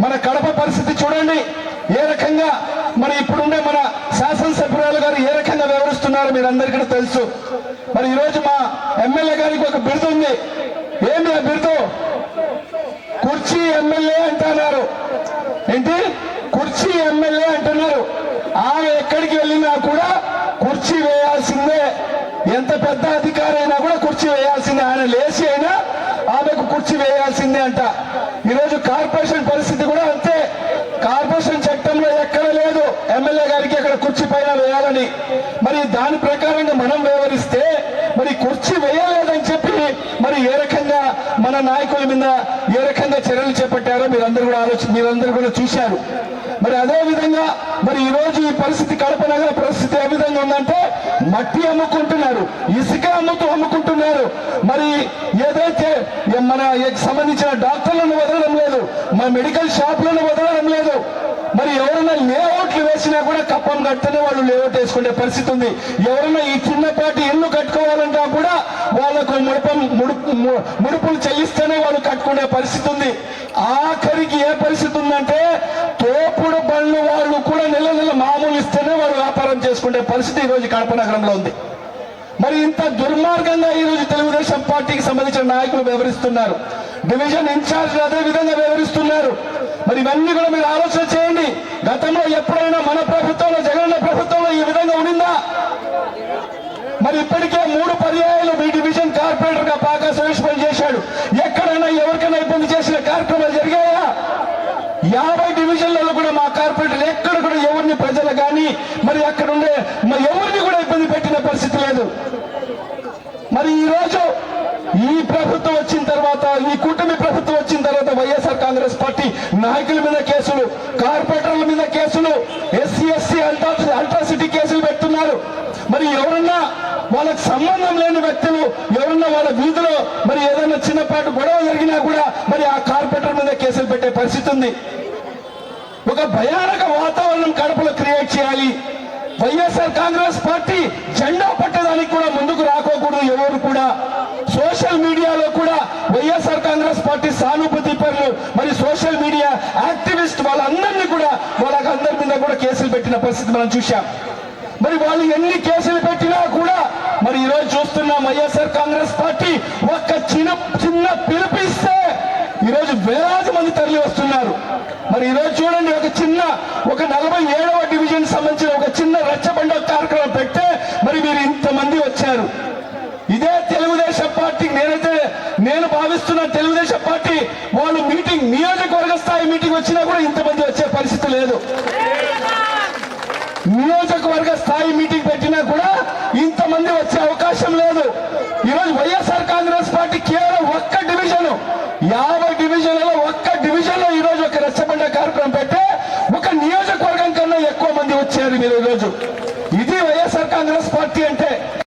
మన కడప పరిస్థితి చూడండి. ఏ రకంగా మరి ఇప్పుడుండే మన శాసనసభ్యురాలు గారు ఏ రకంగా వివరిస్తున్నారు మీరందరికీ తెలుసు. మరి ఈరోజు మా ఎమ్మెల్యే గారికి ఒక బిరుదు ఉంది. ఏంటి ఆ బిరుదు? కుర్చీ ఎమ్మెల్యే అంటున్నారు. ఏంటి? కుర్చీ ఎమ్మెల్యే అంటున్నారు. ఆమె ఎక్కడికి వెళ్ళినా కూడా కుర్చీ వేయాల్సిందే. ఎంత పెద్ద అధికారైనా అయినా కూడా కుర్చీ వేయాల్సిందే. ఆయన లేచి అయినా ఆమెకు కుర్చీ వేయాల్సిందే అంట. ఈరోజు కార్పొరేషన్ పరిస్థితి కూడా అంతే. కార్పొరేషన్ చట్టంలో ఎక్కడ లేదు. ఎమ్మెల్యే గారికి అక్కడ కుర్చీ పైన వేయాలని. మరి దాని ప్రకారంగా మనం వ్యవహరిస్తే మరి కుర్చీ వేయలేదని చెప్పి మరి ఏ రకంగా మన నాయకుల మీద ఏ రకంగా చర్యలు చేపట్టారో మీరందరూ కూడా ఆలోచన మీరందరూ కూడా చూశారు. మరి అదే విధంగా మరి ఈ రోజు ఈ పరిస్థితి కడప నగర పరిస్థితి ఏ విధంగా ఉందంటే మట్టి అమ్ముకుంటున్నారు. ఇసుక అమ్ముతూ అమ్ముకుంటున్నారు. మరి ఏదైతే మన సంబంధించిన డాక్టర్లను వదలడం లేదు మన మెడికల్ షాప్లను వదలడం లేదు మరి ఎవరైనా లేఅవుట్లు వేసినా కూడా కప్పం కట్టనే వాళ్ళు లేఅవుట్ వేసుకునే పరిస్థితి ఉంది. ఎవరైనా ఈ చిన్నపాటి ఇల్లు కట్టుకోవాలంటా కూడా వాళ్ళకు ముడుపం ముడుపు ముడుపులు చెల్లిస్తేనే వాళ్ళు కట్టుకునే పరిస్థితి ఉంది. ఆఖరికి ఏ పరిస్థితి ఉందంటే తోపుడు బండ్లు వాళ్ళు కూడా నెల నెల మామూలు ఇస్తేనే వాళ్ళు వ్యాపారం చేసుకునే పరిస్థితి ఈరోజు రోజు కడప నగరంలో ఉంది. మరి ఇంత దుర్మార్గంగా ఈ రోజు తెలుగుదేశం పార్టీకి సంబంధించిన నాయకులు వ్యవహరిస్తున్నారు డివిజన్ ఇన్ఛార్జ్ అదే విధంగా వ్యవహరిస్తున్నారు మరి ఇవన్నీ కూడా మీరు ఆలోచన చేయండి. గతంలో ఎప్పుడైనా మన ప్రభుత్వంలో జగనన్న ప్రభుత్వంలో ఈ విధంగా ఉండిందా? మరి ఇప్పటికే మూడు పర్యాయాలు మీ డివిజన్ కార్పొరేటర్గా పాకా సురేష్ పని చేశాడు. ఎక్కడైనా ఎవరికైనా ఇబ్బంది చేసిన కార్యక్రమాలు జరిగాయా? యాభై డివిజన్లలో కూడా మా కార్పొరేటర్ ఎక్కడ కూడా ఎవరిని ప్రజలు కానీ మరి అక్కడ ఉండే మరి ఎవరిని కూడా ఇబ్బంది పెట్టిన పరిస్థితి లేదు మరి ఈ రోజు ఈ ప్రభుత్వం వచ్చిన తర్వాత ఈ కూటమి ప్రభుత్వం వచ్చిన తర్వాత వైఎస్ఆర్ కాంగ్రెస్ పార్టీ నాయకుల మీద కేసులు కార్పొరేటర్ల మీద కేసులు ఎస్సీ ఎస్సీ అల్ట్రా అల్ట్రాసిటీ కేసులు పెడుతున్నారు. మరి ఎవరన్నా వాళ్ళకి సంబంధం లేని వ్యక్తులు ఎవరన్నా వాళ్ళ వీధిలో మరి ఏదైనా చిన్నపాటు గొడవ జరిగినా కూడా మరి ఆ కార్పొరేటర్ మీద కేసులు పెట్టే పరిస్థితి ఉంది. ఒక భయానక వాతావరణం కడపలో క్రియేట్ చేయాలి. వైఎస్ఆర్ కాంగ్రెస్ పార్టీ జెండా పట్టడానికి కూడా ముందుకు రాకోకూడదు ఎవరు కూడా. సోషల్ మీడియాలో కూడా వైఎస్ఆర్ కాంగ్రెస్ పార్టీ సానుభూతి పనులు మరి సోషల్ మీడియా యాక్టివిస్ట్ వాళ్ళందరినీ కూడా వాళ్ళకందరి మీద కూడా కేసులు పెట్టిన పరిస్థితి మనం చూశాం. మరి వాళ్ళు ఎన్ని కేసులు పెట్టినా కూడా మరి ఈరోజు చూస్తున్నాం వైఎస్ఆర్ కాంగ్రెస్ పార్టీ ఒక్క చిన్న చిన్న పిలిపిస్తే ఈరోజు వేలాది మంది తరలి వస్తున్నారు. మరి ఈరోజు చూడండి ఒక చిన్న ఒక నలభై ఏడవ డివిజన్ సంబంధించిన ఒక చిన్న రచ్చబండ కార్యక్రమం పెడితే మరి మీరు ఇంతమంది వచ్చారు ఇదే తెలుగుదేశం పార్టీకి నేనైతే నేను భావిస్తున్న తెలుగుదేశం పార్టీ వాళ్ళు మీటింగ్ నియోజకవర్గ స్థాయి మీటింగ్ వచ్చినా కూడా ఇంతమంది వచ్చే పరిస్థితి లేదు. నియోజకవర్గ స్థాయి మీటింగ్ పెట్టినా కూడా ఇంతమంది వచ్చే అవకాశం లేదు. ఈరోజు వైఎస్ఆర్ కాంగ్రెస్ పార్టీ కేవలం ఒక్క డివిజన్ యాభై డివిజన్లలో ఒక్క డివిజన్లో ఈరోజు ఒక రచ్చబండ కార్యక్రమం పెట్టే ఒక నియోజకవర్గం కన్నా ఎక్కువ మంది వచ్చారు మీరు ఈరోజు. ఇది వైఎస్ఆర్ కాంగ్రెస్ పార్టీ అంటే